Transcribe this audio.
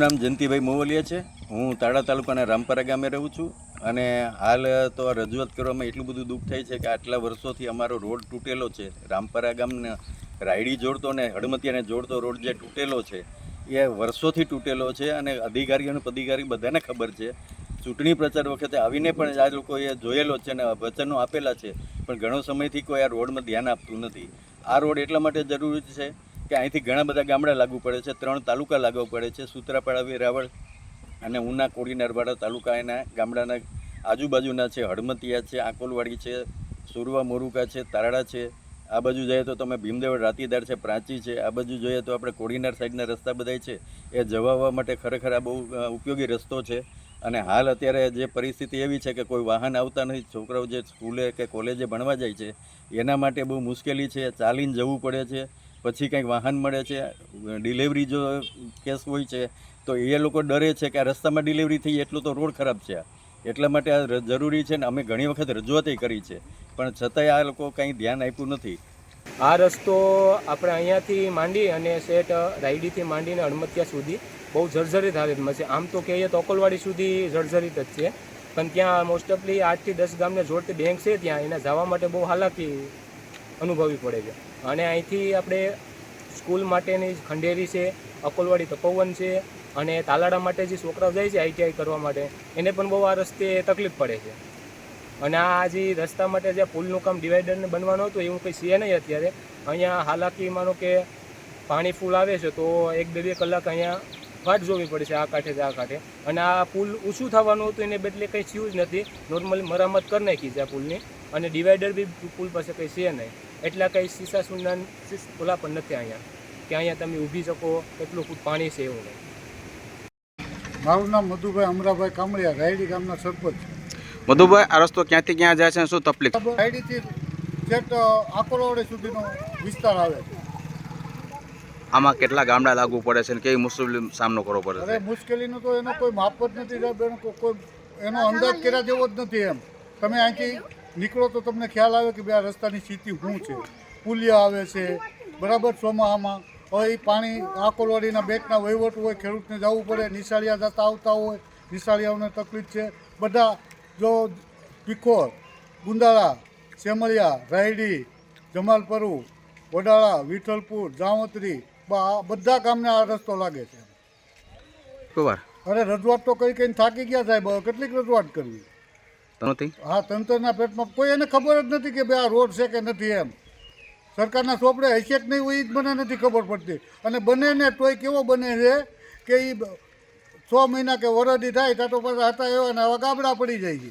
નામ જયંતિભાઈ મોવલિયા છે. હું તાળા તાલુકાના રામપરા ગામે રહું છું અને હાલ તો આ રજૂઆત કરવામાં એટલું બધું દુઃખ થાય છે કે આટલા વર્ષોથી અમારો રોડ તૂટેલો છે. રામપરા ગામને રાયડી જોડતો ને હડમતિયાને જોડતો રોડ જે તૂટેલો છે, એ વર્ષોથી તૂટેલો છે અને અધિકારી અને પદિકારી બધાને ખબર છે. ચૂંટણી પ્રચાર વખતે આવીને પણ આ લોકોએ જોયેલો છે અને વચનો આપેલા છે, પણ ઘણો સમયથી કોઈ આ રોડમાં ધ્યાન આપતું નથી. આ રોડ એટલા માટે જરૂરી છે કે અહીંથી ઘણા બધા ગામડા લાગુ પડે છે, ત્રણ તાલુકા લાગુ પડે છે, સુત્રાપાડા, વેરાવળ અને ઉના, કોડી, નરવાડા તાલુકા એના ગામડાના આજુબાજુના છે હડમતિયા છે, આકોલવાડી છે, સુરવા મોરુકા છે, તારડા છે. આ બાજુ જઈએ તો તમે ભીમદેવ રાતીદાર છે, પ્રાંચી છે. આ બાજુ જોઈએ તો આપણે કોડીનાર સાઈડના રસ્તા બધાય છે. એ જવા માટે ખરેખર આ બહુ ઉપયોગી રસ્તો છે. અને હાલ અત્યારે જે પરિસ્થિતિ એવી છે કે કોઈ વાહન આવતા નથી, છોકરાઓ જે સ્કૂલે કે કોલેજે ભણવા જાય છે, એના માટે બહુ મુશ્કેલી છે. ચાલીને જવું પડે છે. પછી કંઈક વાહન મળે છે ડિલિવરી જો કેસ હોય છે, તો એ લોકો ડરે છે કે આ રસ્તામાં ડિલિવરી થઈ, એટલું તો રોડ ખરાબ છે. એટલા માટે આ જરૂરી છે ને અમે ઘણી વખત રજૂઆતય કરી છે, પણ છતાંય આ લોકો કંઈ ધ્યાન આપ્યું નથી. આ રસ્તો આપણે અહીંયાથી માંડી અને સેટ રાયડીથી માંડીને અણમત્યા સુધી બહુ જર્જરિત હાલતમાં છે. આમ તો કહીએ તો અકોલવાડી સુધી જર્જરિત જ છે, પણ ત્યાં મોસ્ટ ઓફલી આઠથી દસ ગામને જોડતી બેંક છે ત્યાં, એને જવા માટે બહુ હાલાકી અનુભવવી પડે છે. અને અહીંથી આપણે સ્કૂલ માટેની ખંડેરી છે, અકોલવાડી તપોવન છે, અને તાલાડા માટે જે છોકરાઓ જાય છે આઈટીઆઈ કરવા માટે, એને પણ બહુ આ રસ્તે તકલીફ પડે છે. અને આ જે રસ્તા માટે જે પુલનું કામ ડિવાઈડરને બનવાનું હતું, એવું કંઈ છે નહીં અત્યારે. અહીંયા હાલાકી માનો કે પાણી ફૂલ આવે છે, તો એક બે બે કલાક અહીંયા વાટ જોવી પડે છે આ કાંઠે આ કાંઠે. અને આ પુલ ઊંચું થવાનું હતું, એને બદલે કંઈ થયું જ નથી. નોર્મલી મરામત કરી નાખી છે આ પુલની. અને ડિવાઈડર બી પુલ પાસે કંઈ છે નહીં. એટલા કંઈ સીસા સુંદર ઓલા પણ નથી અહીંયા. કે અહીંયા તમે ઊભી શકો કેટલું ફૂટ પાણી છે એવું નહીં. મારું નામ મધુભાઈ અમરાભાઈ કામળિયા રાયડી ગામના સરપંચ. મધુભાઈ આ રસ્તો ક્યાંથી ક્યાં જાય છે શું તકલીફ? રાયડીથી છેક આકોલવાડી સુધીનો વિસ્તાર આવે. છે આમાં કેટલા ગામડા લાગુ પડે છે અને કેવી મુશ્કેલી સામનો કરવો પડે અરે છે મુશ્કેલીનો તો એનો કોઈ માપ જ નથી સાહેબ એનો કોઈ- કોઈ એનો અંદાજ કર્યા જેવો જ નથી એમ. તમે અહીંથી નીકળો તો તમને ખ્યાલ આવે કે બે આ રસ્તાની સ્થિતિ શું છે? પુલિયા આવે છે બરાબર ચોમાહામાં. હવે એ પાણી આ કોલવાડીના બેટના વહીવટ હોય ખેડૂતને જવું પડે નિશાળિયા જતા આવતા હોય નિશાળિયાઓને તકલીફ છે. બધા જો પીખોર ગુંદાળા સેમળિયા રાયડી જમાલપરુ વડાળા વિઠ્ઠલપુર જામત્રી આ બધા ગામને આ રસ્તો લાગે છે. અરે રજૂઆત તો કઈ કઈ થાકી ગયા સાહેબ કેટલીક રજૂઆત કરવી? નથી હા, તંત્રના પેટમાં કોઈ એને ખબર જ નથી કે ભાઈ આ રોડ છે કે નથી એમ. સરકારના ચોપડે હશે કે નહીં હોય એ જ મને નથી ખબર પડતી. અને બને ને તોય કેવો બને છે કે એ છ મહિના કે વરદી થાય ત્યાં તો પાછા હતા એવા ને આવા ગાબડા પડી જાય છે.